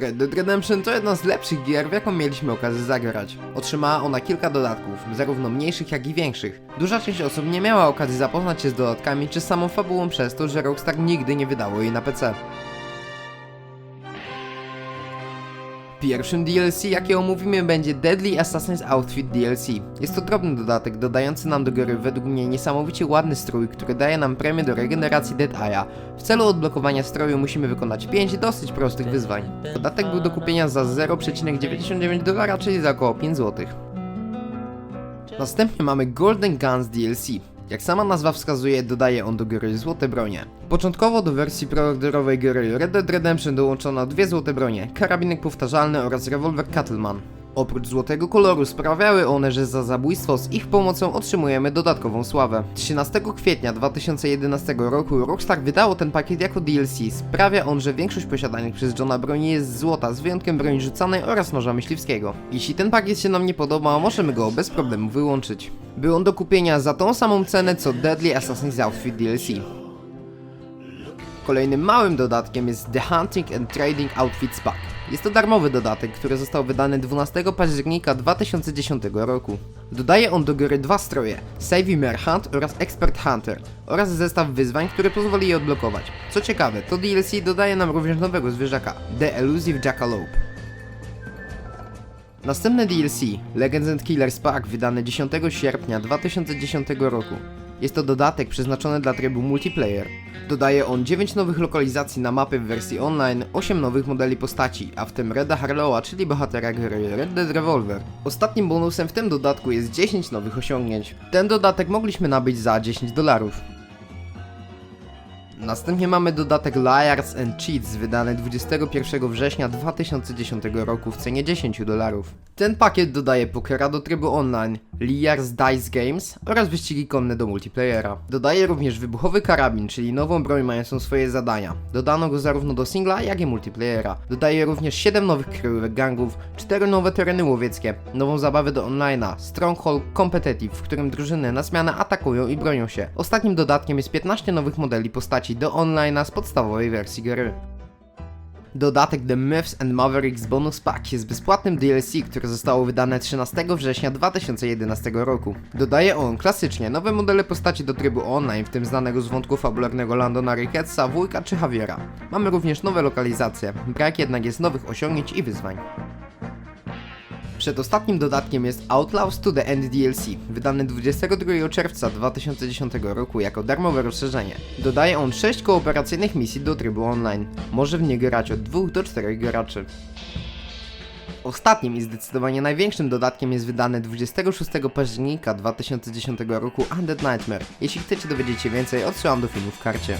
Red Dead Redemption to jedna z lepszych gier, w jaką mieliśmy okazję zagrać. Otrzymała ona kilka dodatków, zarówno mniejszych jak i większych. Duża część osób nie miała okazji zapoznać się z dodatkami czy samą fabułą przez to, że Rockstar nigdy nie wydało jej na PC. Pierwszym DLC, jakie omówimy, będzie Deadly Assassin's Outfit DLC. Jest to drobny dodatek dodający nam do gry według mnie niesamowicie ładny strój, który daje nam premię do regeneracji Dead Eye'a. W celu odblokowania stroju musimy wykonać 5 dosyć prostych wyzwań. Dodatek był do kupienia za 0,99 dolara, czyli za około 5 zł. Następnie mamy Golden Guns DLC. Jak sama nazwa wskazuje, dodaje on do gry złote bronie. Początkowo do wersji preorderowej gry Red Dead Redemption dołączono dwie złote bronie, karabinek powtarzalny oraz rewolwer Cattleman. Oprócz złotego koloru sprawiały one, że za zabójstwo z ich pomocą otrzymujemy dodatkową sławę. 13 kwietnia 2011 roku Rockstar wydało ten pakiet jako DLC. Sprawia on, że większość posiadanych przez Johna broni jest złota, z wyjątkiem broni rzucanej oraz noża myśliwskiego. Jeśli ten pakiet się nam nie podoba, możemy go bez problemu wyłączyć. Był on do kupienia za tą samą cenę co Deadly Assassin's Outfit DLC. Kolejnym małym dodatkiem jest The Hunting and Trading Outfits Pack. Jest to darmowy dodatek, który został wydany 12 października 2010 roku. Dodaje on do gry dwa stroje, Mare Hunt oraz Expert Hunter oraz zestaw wyzwań, które pozwoli je odblokować. Co ciekawe, to DLC dodaje nam również nowego zwierzaka, The Elusive Jackalope. Następne DLC, Legends and Killers Pack, wydane 10 sierpnia 2010 roku. Jest to dodatek przeznaczony dla trybu multiplayer. Dodaje on 9 nowych lokalizacji na mapy w wersji online, 8 nowych modeli postaci, a w tym Reda Harlowa, czyli bohatera gry Red Dead Revolver. Ostatnim bonusem w tym dodatku jest 10 nowych osiągnięć. Ten dodatek mogliśmy nabyć za 10 dolarów. Następnie mamy dodatek Liars and Cheats wydany 21 września 2010 roku w cenie 10 dolarów. Ten pakiet dodaje pokera do trybu online, Liars Dice Games oraz wyścigi konne do multiplayera. Dodaje również wybuchowy karabin, czyli nową broń mającą swoje zadania. Dodano go zarówno do singla, jak i multiplayera. Dodaje również 7 nowych kryjówek gangów, 4 nowe tereny łowieckie, nową zabawę do online'a, Stronghold Competitive, w którym drużyny na zmianę atakują i bronią się. Ostatnim dodatkiem jest 15 nowych modeli postaci do online'a z podstawowej wersji gry. Dodatek The Myths and Mavericks Bonus Pack jest bezpłatnym DLC, które zostało wydane 13 września 2011 roku. Dodaje on klasycznie nowe modele postaci do trybu online, w tym znanego z wątku fabularnego Landona Ricketsa, Wujka czy Javiera. Mamy również nowe lokalizacje, brak jednak jest nowych osiągnięć i wyzwań. Przedostatnim dodatkiem jest Outlaws to the End DLC, wydany 22 czerwca 2010 roku jako darmowe rozszerzenie. Dodaje on 6 kooperacyjnych misji do trybu online. Może w nie grać od 2 do 4 graczy. Ostatnim i zdecydowanie największym dodatkiem jest wydany 26 października 2010 roku Undead Nightmare. Jeśli chcecie dowiedzieć się więcej, odsyłam do filmu w karcie.